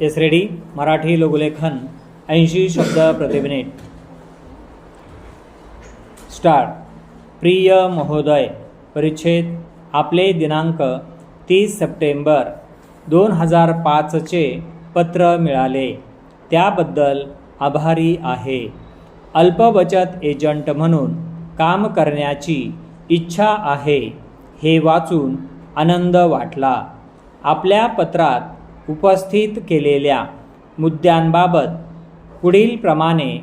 S ready Marathi लघुलेखन ऐंशी शब्द प्रतिमिनिट star start प्रिय महोदय परिच्छेद आपले दिनांक तीस सप्टेंबर दोन हजार पाचचे पत्र मिळाले. त्याबद्दल आभारी आहे. अल्पबचत एजंट म्हणून काम करण्याची इच्छा आहे हे वाचून आनंद वाटला. आपल्या पत्रात उपस्थित केलेल्या मुद्द्यांबाबत पुढीलप्रमाणे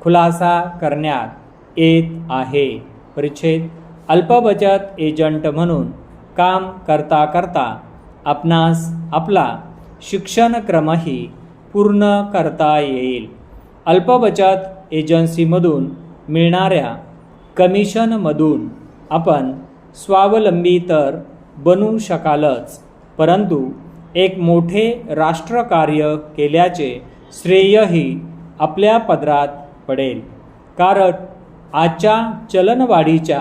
खुलासा करण्यात येत आहे. परिच्छेद अल्पबचत एजंट म्हणून काम करता करता आपणास आपला शिक्षणक्रमही पूर्ण करता येईल. अल्पबचत एजन्सीमधून मिळणाऱ्या कमिशनमधून आपण स्वावलंबी तर बनू शकालच परंतु एक मोठे राष्ट्रकार्य केल्याचे श्रेयही आपल्या पदरात पडेल. कारण आजच्या चलनवाढीच्या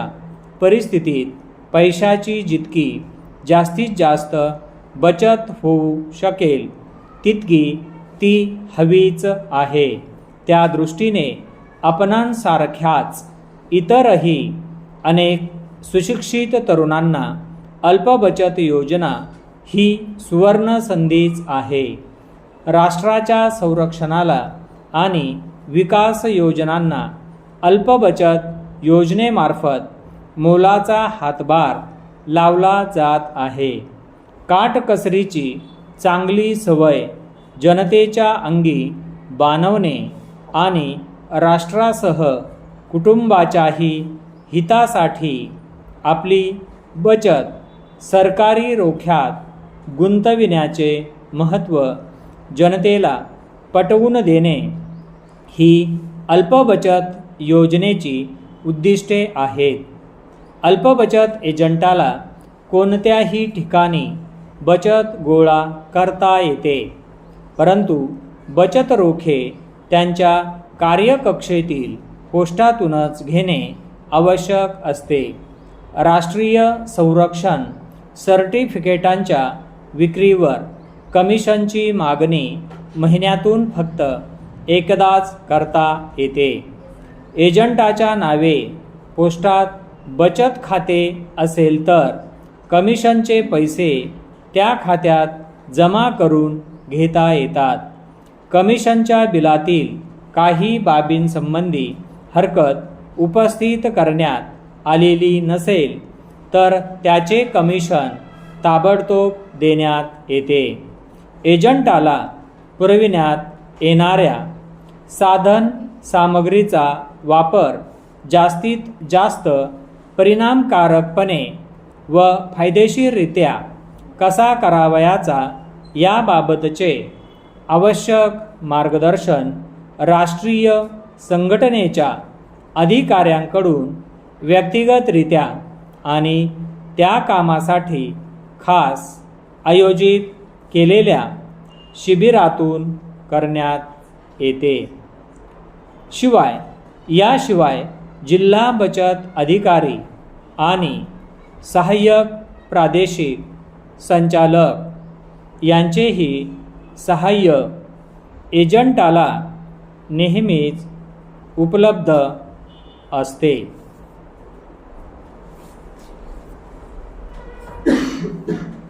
परिस्थितीत पैशाची जितकी जास्तीत जास्त बचत होऊ शकेल तितकी ती हवीच आहे. त्या दृष्टीने आपणांसारख्याच इतरही अनेक सुशिक्षित तरुणांना अल्पबचत योजना ही सुवर्ण संधीच आहे. राष्ट्राच्या संरक्षणाला आणि विकास योजनांना अल्पबचत योजनेमार्फत मोलाचा हातभार लावला जात आहे. काटकसरीची चांगली सवय जनतेच्या अंगी बाणवणे आणि राष्ट्रासह कुटुंबाच्याही हितासाठी आपली बचत सरकारी रोख्यात गुंतविण्याचे महत्त्व जनतेला पटवून देणे ही अल्पबचत योजनेची उद्दिष्टे आहेत. अल्पबचत एजंटाला कोणत्याही ठिकाणी बचत गोळा करता येते परंतु बचत रोखे त्यांच्या कार्यकक्षेतील पोस्टातूनच घेणे आवश्यक असते. राष्ट्रीय संरक्षण सर्टिफिकेटांच्या विक्रीवर कमिशनची मागणी महिन्यातून फक्त एकदाच करता येते. एजंटाच्या नावे पोस्टात बचत खाते असेल तर कमिशनचे पैसे त्या खात्यात जमा करून घेता येतात. कमिशनच्या बिलातील काही बाबींसंबंधी हरकत उपस्थित करण्यात आलेली नसेल तर त्याचे कमिशन ताबडतोब देण्यात येते. एजंटाला पुरविण्यात येणाऱ्या साधन सामग्रीचा वापर जास्तीत जास्त परिणामकारकपणे व फायदेशीररित्या कसा करावयाचा याबाबतचे आवश्यक मार्गदर्शन राष्ट्रीय संघटनेच्या अधिकाऱ्यांकडून व्यक्तिगतरित्या आणि त्या कामासाठी खास आयोजित केलेल्या शिबिरातून करण्यात येते. शिवाय याशिवाय जिल्हा बचत अधिकारी आणि सहाय्यक प्रादेशिक संचालक यांचेही सहाय्य एजंटाला नेहमीच उपलब्ध असते. Thank you.